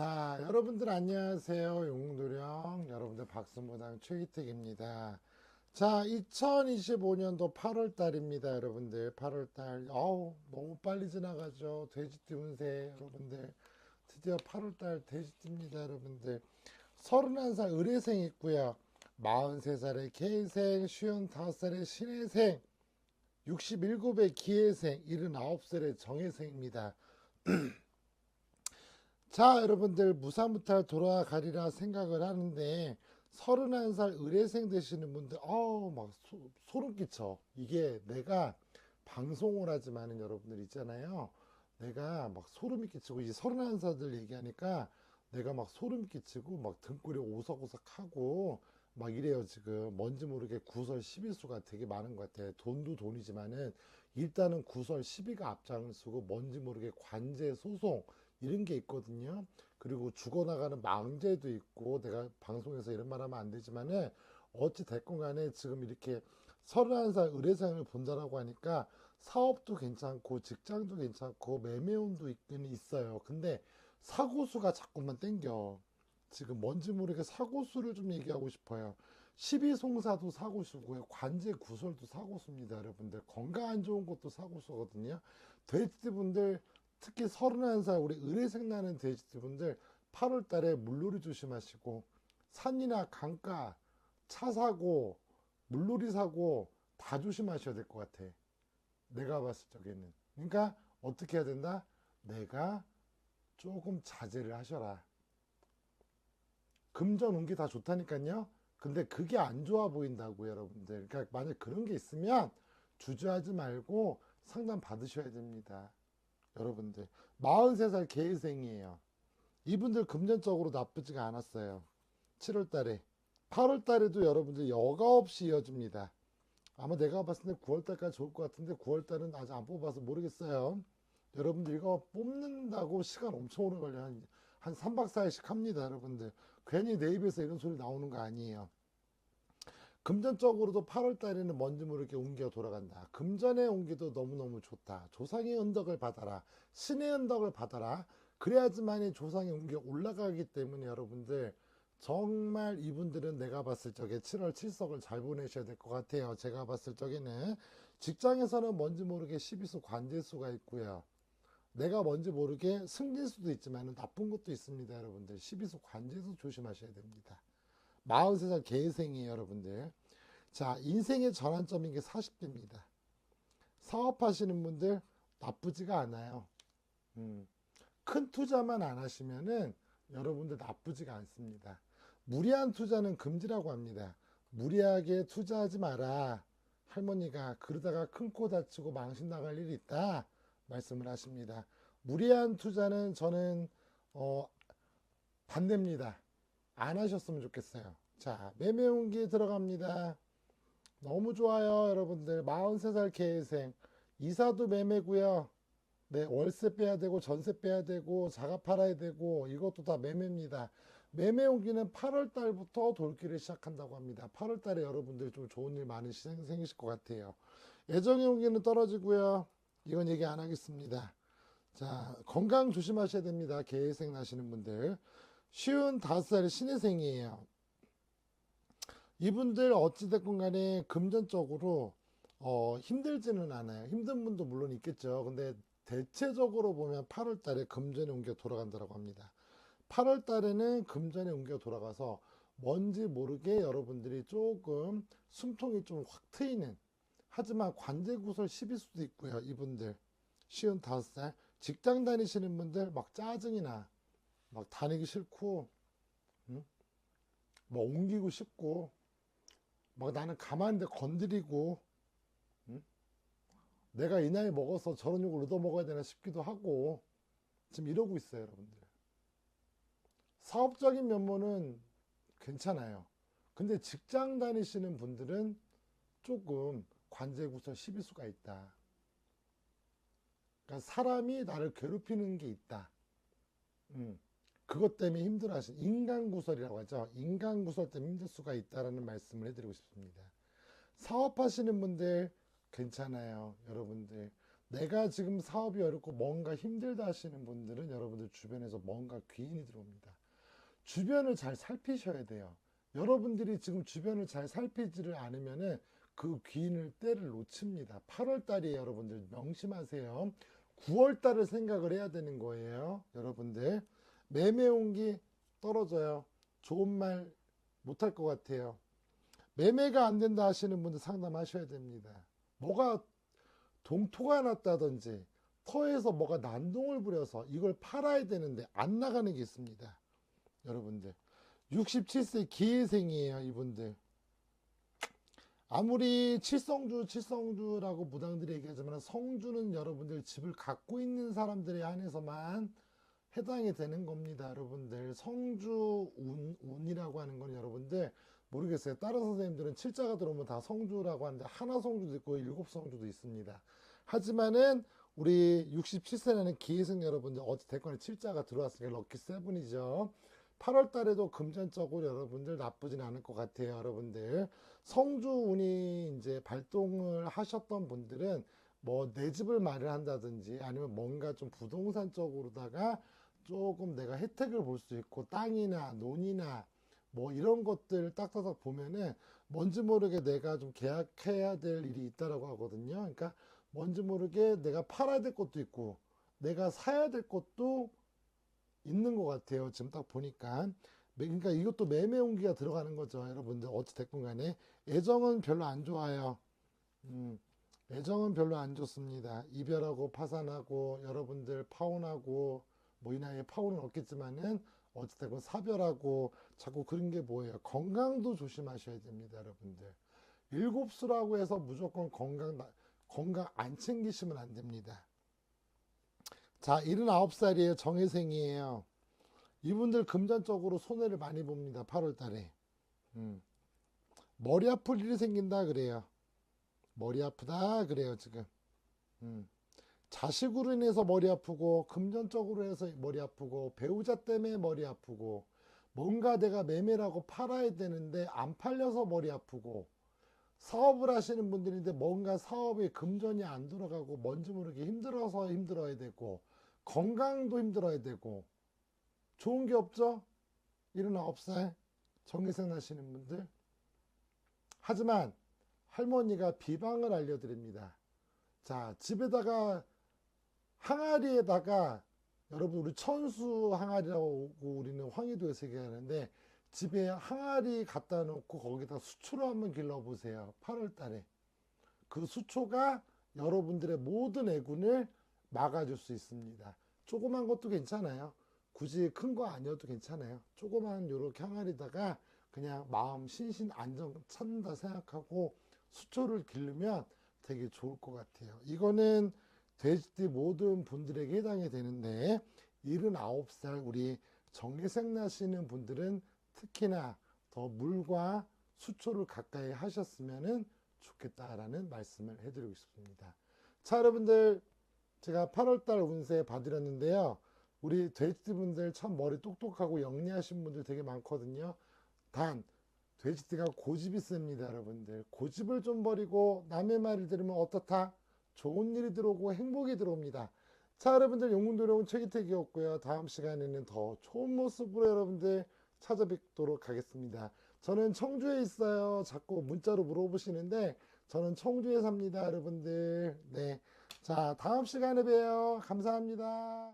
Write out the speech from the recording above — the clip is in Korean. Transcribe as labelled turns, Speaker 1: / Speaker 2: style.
Speaker 1: 자, 여러분들 안녕하세요. 용도령 여러분들 박수무당 최희택입니다. 자, 2025년도 8월 달입니다, 여러분들. 8월 달. 어우, 너무 빨리 지나가죠. 돼지띠 운세, 여러분들. 드디어 8월 달 돼지띠입니다, 여러분들. 31살 의뢰생 있고요. 43살의 개생, 55살의 신해생, 67의 기해생, 79살의 정해생입니다. 자, 여러분들 무사무탈 돌아가리라 생각을 하는데 31살 의뢰생 되시는 분들 어우 막 소, 소름 끼쳐. 이게 내가 방송을 하지만은 여러분들 있잖아요. 내가 막 소름이 끼치고 이제 31살들 얘기하니까 내가 막 소름 끼치고 막 등골이 오석오석하고 막 이래요 지금 뭔지 모르게 구설 12수가 되게 많은 것 같아 돈도 돈이지만은 일단은 구설 12가 앞장서고 뭔지 모르게 관제 소송 이런 게 있거든요. 그리고 죽어나가는 망제도 있고 내가 방송에서 이런 말 하면 안 되지만은 어찌 됐건 간에 지금 이렇게 31살 의뢰생을 본다라고 하니까 사업도 괜찮고 직장도 괜찮고 매매운도 있긴 있어요. 근데 사고수가 자꾸만 땡겨. 지금 뭔지 모르게 사고수를 좀 얘기하고 싶어요. 12송사도 사고수고요. 관제 구설도 사고수입니다. 여러분들. 건강 안 좋은 것도 사고수거든요. 돼지분들 특히 31살 우리 의뢰생 나는 돼지분들 8월 달에 물놀이 조심하시고 산이나 강가 차 사고 물놀이 사고 다 조심하셔야 될 것 같아. 내가 봤을 적에는. 그러니까 어떻게 해야 된다? 내가 조금 자제를 하셔라. 금전 운기 다 좋다니까요. 근데 그게 안 좋아 보인다고 여러분들. 그러니까 만약 그런 게 있으면 주저하지 말고 상담 받으셔야 됩니다. 여러분들 43살 개회생이에요. 이분들 금전적으로 나쁘지가 않았어요. 7월 달에 8월 달에도 여러분들 여가 없이 이어집니다. 아마 내가 봤을 때 9월 달까지 좋을 것 같은데 9월 달은 아직 안 뽑아서 모르겠어요. 여러분들 이거 뽑는다고 시간 엄청 오래 걸려. 한, 한 3박 4일씩 합니다, 여러분들. 괜히 내 입에서 이런 소리 나오는 거 아니에요. 금전적으로도 8월 달에는 뭔지 모르게 운기가 돌아간다. 금전의 운기도 너무너무 좋다. 조상의 은덕을 받아라. 신의 은덕을 받아라. 그래야지만이 조상의 운기가 올라가기 때문에 여러분들 정말 이분들은 내가 봤을 적에 7월 7석을 잘 보내셔야 될 것 같아요. 제가 봤을 적에는 직장에서는 뭔지 모르게 12수 관제수가 있고요. 내가 뭔지 모르게 승진 수도 있지만 나쁜 것도 있습니다, 여러분들. 12수 관제수 조심하셔야 됩니다. 43살 개생이에요, 여러분들. 자, 인생의 전환점인 게 40대입니다. 사업하시는 분들 나쁘지가 않아요. 음, 큰 투자만 안 하시면은 여러분들 나쁘지가 않습니다. 무리한 투자는 금지라고 합니다. 무리하게 투자하지 마라. 할머니가 그러다가 큰 코 다치고 망신 나갈 일이 있다. 말씀을 하십니다. 무리한 투자는 저는 어, 반대입니다. 안 하셨으면 좋겠어요. 자, 매매운기 들어갑니다. 너무 좋아요, 여러분들. 43살 계생. 이사도 매매고요. 네, 월세 빼야 되고 전세 빼야 되고 자가 팔아야 되고 이것도 다 매매입니다. 매매 온기는 8월 달부터 돌기를 시작한다고 합니다. 8월 달에 여러분들 좀 좋은 일 많이 생기실 것 같아요. 애정의 온기는 떨어지고요. 이건 얘기 안 하겠습니다. 자, 건강 조심하셔야 됩니다. 계획생 나시는 분들. 쉬운 다섯 살의 신혜생이에요. 이분들 어찌됐건 간에 금전적으로 어, 힘들지는 않아요. 힘든 분도 물론 있겠죠. 근데 대체적으로 보면 8월 달에 금전의 옮겨 돌아간다고 합니다. 8월 달에는 금전의 옮겨 돌아가서 뭔지 모르게 여러분들이 조금 숨통이 좀 확 트이는 하지만 관제구설 10일 수도 있고요. 이분들 쉬운 다섯 살 직장 다니시는 분들 막 짜증이 나. 막 다니기 싫고, 응? 막 옮기고 싶고, 막 나는 가만히 건드리고, 응? 내가 이 나이 먹어서 저런 욕을 얻어먹어야 되나 싶기도 하고, 지금 이러고 있어요, 여러분들. 사업적인 면모는 괜찮아요. 근데 직장 다니시는 분들은 조금 관제구설 12수가 있다. 그러니까 사람이 나를 괴롭히는 게 있다. 음. 그것 때문에 힘들어 하신 인간구설이라고 하죠. 인간구설 때문에 힘들 수가 있다라는 말씀을 해드리고 싶습니다. 사업하시는 분들 괜찮아요. 여러분들 내가 지금 사업이 어렵고 뭔가 힘들다 하시는 분들은 여러분들 주변에서 뭔가 귀인이 들어옵니다. 주변을 잘 살피셔야 돼요. 여러분들이 지금 주변을 잘 살피지를 않으면은 그 귀인을 때를 놓칩니다. 8월 달이에요, 여러분들. 명심하세요. 9월 달을 생각을 해야 되는 거예요. 여러분들. 매매 온기 떨어져요. 좋은 말 못할 것 같아요. 매매가 안 된다 하시는 분들 상담하셔야 됩니다. 뭐가 동토가 났다든지 터에서 뭐가 난동을 부려서 이걸 팔아야 되는데 안 나가는 게 있습니다. 여러분들 67세 기회생이에요 이분들 아무리 칠성주 칠성주라고 무당들이 얘기하지만 성주는 여러분들 집을 갖고 있는 사람들에 한해서만 해당이 되는 겁니다 여러분들. 성주 운, 운이라고 하는 건 여러분들 모르겠어요. 다른 선생님들은 칠자가 들어오면 다 성주라고 하는데 하나 성주도 있고 일곱 성주도 있습니다. 하지만은 우리 67세라는 기회생 여러분들 어찌 됐거나 칠자가 들어왔으니까 럭키 세븐이죠. 8월 달에도 금전적으로 여러분들 나쁘진 않을 것 같아요, 여러분들. 성주운이 이제 발동을 하셨던 분들은 뭐 내 집을 마련한다든지 아니면 뭔가 좀 부동산 쪽으로다가 조금 내가 혜택을 볼 수 있고 땅이나 논이나 뭐 이런 것들 딱딱딱 보면은 뭔지 모르게 내가 좀 계약해야 될 일이 있다라고 하거든요. 그러니까 뭔지 모르게 내가 팔아야 될 것도 있고 내가 사야 될 것도 있는 것 같아요. 지금 딱 보니까. 그러니까 이것도 매매 온기가 들어가는 거죠. 여러분들 어찌 됐건 간에 애정은 별로 안 좋아요. 음, 애정은 별로 안 좋습니다. 이별하고 파산하고 여러분들 파혼하고 뭐 이 나이에 파혼은 없겠지만은 됐건 사별하고 자꾸 그런 게 뭐예요. 건강도 조심하셔야 됩니다. 여러분들. 일곱 수라고 해서 무조건 건강 건강 안 챙기시면 안 됩니다. 자, 79살이에요. 정혜생이에요. 이분들 금전적으로 손해를 많이 봅니다. 8월 달에. 음. 머리 아플 일이 생긴다 그래요. 머리 아프다 그래요, 지금. 음. 자식으로 인해서 머리 아프고, 금전적으로 해서 머리 아프고, 배우자 때문에 머리 아프고, 뭔가 내가 매매라고 팔아야 되는데 안 팔려서 머리 아프고, 사업을 하시는 분들인데 뭔가 사업에 금전이 안 돌아가고 뭔지 모르게 힘들어서 힘들어야 되고 건강도 힘들어야 되고 좋은 게 없죠? 79살 정기생 나시는 분들 하지만 할머니가 비방을 알려드립니다. 자 집에다가 항아리에다가 여러분 우리 천수 항아리라고 우리는 황해도에서 얘기하는데 집에 항아리 갖다 놓고 거기다 수초로 한번 길러보세요. 8월 달에. 그 수초가 여러분들의 모든 애군을 막아줄 수 있습니다. 조그만 것도 괜찮아요. 굳이 큰 거 아니어도 괜찮아요. 조그만 요렇게 항아리다가 그냥 마음 신신 안정 찾는다 생각하고 수초를 기르면 되게 좋을 것 같아요. 이거는 돼지띠 모든 분들에게 해당이 되는데 79살 우리 정계생 나시는 분들은 특히나 더 물과 수초를 가까이 하셨으면 좋겠다라는 말씀을 해드리고 싶습니다. 자, 여러분들, 제가 8월달 운세 봐드렸는데요. 우리 돼지분들 참 머리 똑똑하고 영리하신 분들 되게 많거든요. 단, 돼지띠가 고집이 셉니다, 여러분들. 고집을 좀 버리고 남의 말을 들으면 어떻다? 좋은 일이 들어오고 행복이 들어옵니다. 자, 여러분들, 용문도룡 최기택이었고요. 다음 시간에는 더 좋은 모습으로 여러분들 찾아뵙도록 하겠습니다. 저는 청주에 있어요. 자꾸 문자로 물어보시는데 저는 청주에 삽니다, 여러분들. 네. 자, 다음 시간에 봬요. 감사합니다.